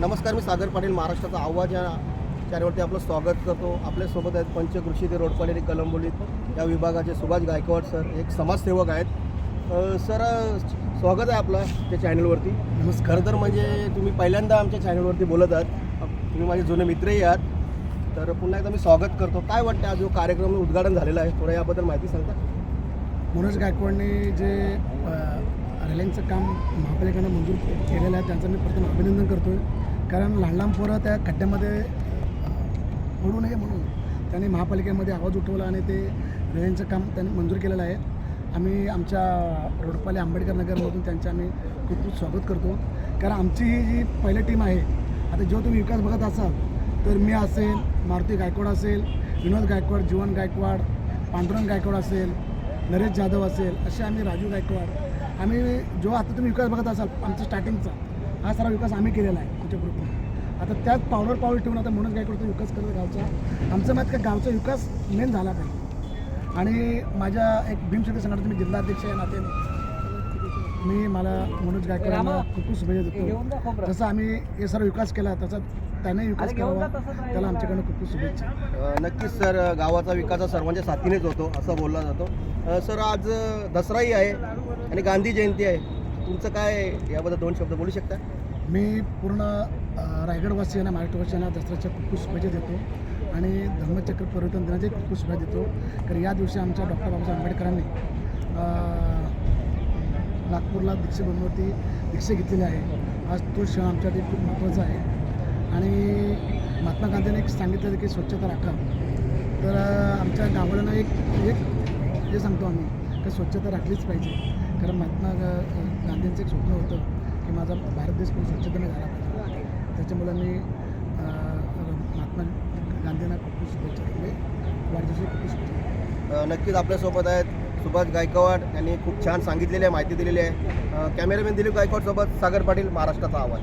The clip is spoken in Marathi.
नमस्कार मी सागर पाटील महाराष्ट्राचा आवाज या चॅनलवरती आपलं स्वागत करतो. आपल्यासोबत आहेत पंचकृषी ते रोडपाडी आणि कलंबोलीत या विभागाचे सुभाष गायकवाड सर एक समाजसेवक आहेत. सर स्वागत आहे आपलं त्या चॅनलवरती. खरं तर म्हणजे तुम्ही पहिल्यांदा आमच्या चॅनलवरती बोलत आहात. तुम्ही माझे जुने मित्रही आहात. तर पुन्हा एकदा मी स्वागत करतो. काय वाटतं आज जो कार्यक्रम उद्घाटन झालेला आहे? थोडं याबद्दल माहिती सांगता? मनोज गायकवाडने जे शाळेंचं काम महापालिकेनं मंजूर केलेलं आहे. त्यांचं मी प्रथम अभिनंदन करतो आहे कारण लहान लहान पोरं त्या खड्ड्यामध्ये पडू नये म्हणून त्यांनी महापालिकेमध्ये आवाज उठवला आणि ते रेल्वेचं काम त्यांनी मंजूर केलेलं आहे. आम्ही आमच्या रोडपाले आंबेडकर नगरमधून त्यांचं आम्ही खूप खूप स्वागत करतो. कारण आमची ही जी पहिली टीम आहे आता जेव्हा तुम्ही विकास बघत असाल तर मी असेल मारुती गायकवाड असेल विनोद गायकवाड जीवन गायकवाड पांडुरंग गायकवाड असेल नरेश जाधव असेल असे आम्ही राजू गायकवाड आम्ही जो आता तुम्ही विकास बघत असाल आमचा स्टार्टिंगचा हा सारा विकास आम्ही केलेला आहे आमच्या ग्रुपने आता त्याच पावडर पाऊल ठेवून आता म्हणून काय करतो विकास करतो गावचा. आमचं मत का गावचा विकास मेन झाला पाहिजे. आणि माझ्या एक भीमशक्ती संघटनेचे मी जिल्हाध्यक्ष या नात्याने मी मला मनोज गायकवाड यांना खूप खूप शुभेच्छा देतो. जसं आम्ही हे सर्व विकास केला तसा त्याने विकास करावा. त्याला आमच्याकडनं खूप खूप शुभेच्छा. नक्कीच सर गावाचा विकास हा सर्वांच्या साथीनेच होतो असं बोलला जातो. सर आज दसराही आहे आणि गांधी जयंती आहे. तुमचं काय याबद्दल दोन शब्द बोलू शकता? मी पूर्ण रायगडवासियांना महाराष्ट्रवासियांना दसऱ्याच्या खूप खूप शुभेच्छा देतो. आणि धर्मचक्र परिवर्तन दिनाचे खूप खूप शुभेच्छा देतो. कारण या दिवशी आमच्या डॉक्टर बाबासाहेब आंबेडकरांनी नागपूरला दीक्षेबंदवरती दीक्षा घेतलेली आहे. आज तो क्षण आमच्यासाठी खूप महत्त्वाचा आहे. आणि महात्मा गांधीने एक सांगितलं की स्वच्छता राखा. तर आमच्या गावाला एक एक हे सांगतो आम्ही की स्वच्छता राखलीच पाहिजे. कारण महात्मा गांधींचं एक स्वप्न होतं की माझा भारत देश पण स्वच्छतेने झाला पाहिजे. त्याच्यामुळे मी महात्मा गांधींना खूप शुभेच्छा दिली वाढदिवशी खूप शुभेच्छा नक्कीच आपल्यासोबत आहेत सुभाष गायकवाड यांनी खूप छान सांगितलेली आहे माहिती दिलेली आहे. कॅमेरामॅन दिलीप गायकवाड सोबत सागर पाटील महाराष्ट्राचा आवाज.